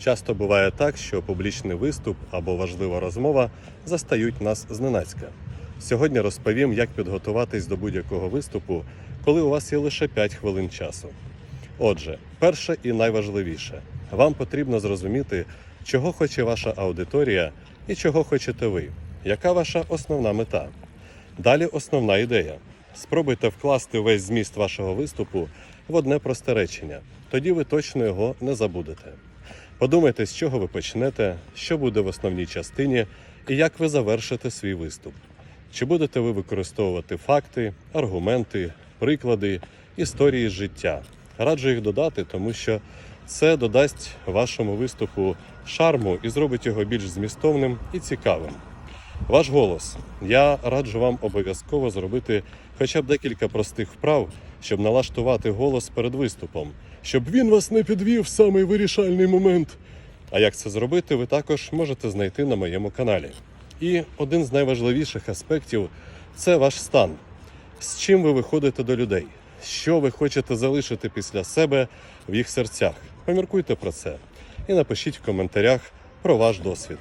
Часто буває так, що публічний виступ або важлива розмова застають нас зненацька. Сьогодні розповім, як підготуватись до будь-якого виступу, коли у вас є лише 5 хвилин часу. Отже, перше і найважливіше, вам потрібно зрозуміти, чого хоче ваша аудиторія і чого хочете ви, яка ваша основна мета. Далі основна ідея. Спробуйте вкласти весь зміст вашого виступу в одне просте речення. Тоді ви точно його не забудете. Подумайте, з чого ви почнете, що буде в основній частині і як ви завершите свій виступ. Чи будете ви використовувати факти, аргументи, приклади, історії життя? Раджу їх додати, тому що це додасть вашому виступу шарму і зробить його більш змістовним і цікавим. Ваш голос. Я раджу вам обов'язково зробити хоча б декілька простих вправ, щоб налаштувати голос перед виступом, щоб він вас не підвів в самий вирішальний момент. А як це зробити, ви також можете знайти на моєму каналі. І один з найважливіших аспектів це ваш стан. З чим ви виходите до людей? Що ви хочете залишити після себе в їх серцях? Поміркуйте про це і напишіть в коментарях про ваш досвід.